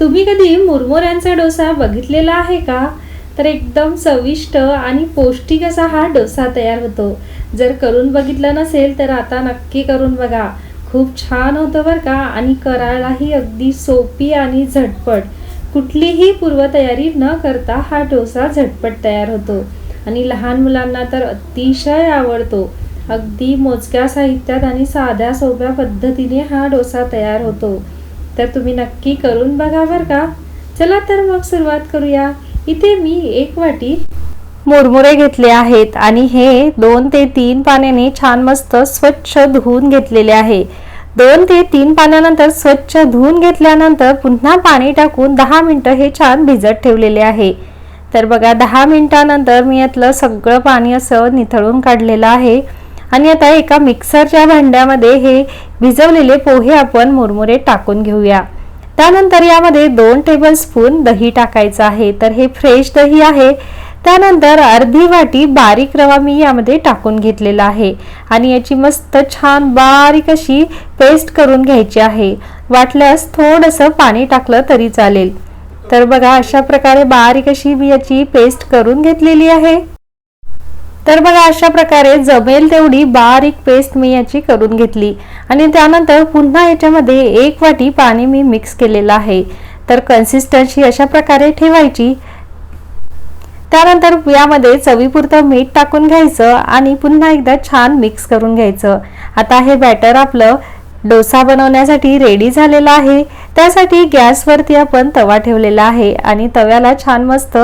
तुम्ही कधी मुरमुऱ्यांचा डोसा बघितलेला आहे का? तर एकदम चविष्ट आणि पौष्टिक असा हा डोसा तयार होतो. जर करून बघितलं नसेल तर आता नक्की करून बघा. खूप छान होतं बरं का? आणि करायलाही अगदी सोपी आणि झटपट. कुठलीही पूर्वतयारी न करता हा डोसा झटपट तयार होतो. आणि लहान मुलांना तर अतिशय आवडतो. अगदी मोजक्या साहित्यात आणि साध्या सोप्या पद्धतीने हा डोसा तयार होतो. तर तुम्ही नक्की करून बघा बरं का. चला तर मग सुरुवात करूया. इथे मी एक वाटी मुरमुरे घेतले आहेत आणि हे दोन ते तीन पाण्याने छान मस्त स्वच्छ धुवून घेतलेले आहे. दोन ते तीन पाण्यानंतर स्वच्छ धुवून घेतल्यानंतर पुन्हा पाणी टाकून दहा मिनटं हे छान भिजत ठेवलेले आहे. तर बघा दहा मिनटानंतर मी यातलं सगळं पाणी असं निथळून काढलेलं आहे. आणि आता एका मिक्सरच्या भांड्यामध्ये हे भिजवलेले पोहे आपण मुरमुरे टाकून घेऊया. त्यानंतर यामध्ये दोन टेबलस्पून दही टाकायचं आहे. तर हे फ्रेश दही आहे. त्यानंतर अर्धी वाटी बारीक रवा मी यामध्ये टाकून घेतलेला आहे. आणि याची मस्त छान बारीक अशी पेस्ट करून घ्यायची आहे. वाटल्यास थोडंसं पाणी टाकलं तरी चालेल. तर बघा अशा प्रकारे बारीक अशी मी याची पेस्ट करून घेतलेली आहे. तर बघा अशा प्रकारे जमेल तेवढी बारीक पेस्ट मी याची करून घेतली. आणि त्यानंतर पुन्हा याच्यामध्ये एक वाटी पाणी मी मिक्स केलेलं आहे. तर कन्सिस्टन्सी अशा प्रकारे ठेवायची. त्यानंतर यामध्ये चवीपुरतं मीठ टाकून घ्यायचं आणि पुन्हा एकदा छान मिक्स करून घ्यायचं. आता हे बॅटर आपलं डोसा बनवण्यासाठी रेडी झालेला आहे. त्यासाठी गॅसवरती आपण तवा ठेवलेला आहे आणि तव्याला छान मस्त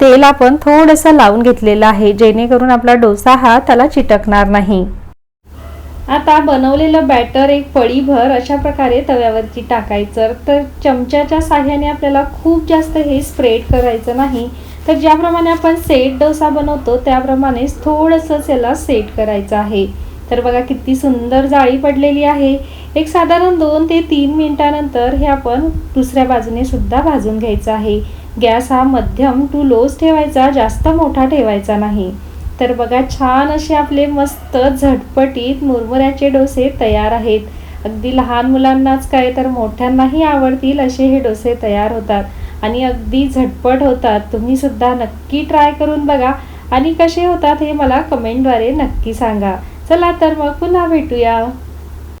तेल आपण थोडंसं लावून घेतलेलं आहे. जेणेकरून आपला डोसा हा त्याला चिटकणार नाही. आता बनवलेलं बॅटर एक पळीभर अशा प्रकारे तव्यावरती टाकायचं. तर चमच्याच्या साह्याने आपल्याला खूप जास्त हे स्प्रेड करायचं नाही. तर ज्याप्रमाणे आपण सेट डोसा बनवतो त्याप्रमाणेच थोडंसं याला सेट करायचं आहे. तर बघा किती सुंदर जाळी पडलेली आहे. एक साधारण दोन ते तीन मिनटानंतर हे आपण दुसऱ्या बाजूने सुद्धा भाजून घ्यायचं आहे. गॅस हा मध्यम टू लोच ठेवायचा जास्त मोठा ठेवायचा नाही. तर बघा छान असे आपले मस्त झटपटीत मुरमुऱ्याचे डोसे तयार आहेत. अगदी लहान मुलांनाच काय तर मोठ्यांनाही आवडतील असे हे डोसे तयार होतात. आणि अगदी झटपट होतात. तुम्ही सुद्धा नक्की ट्राय करून बघा. आणि कसे होतात हे मला कमेंटद्वारे नक्की सांगा. चला तर मग पुन्हा भेटूया.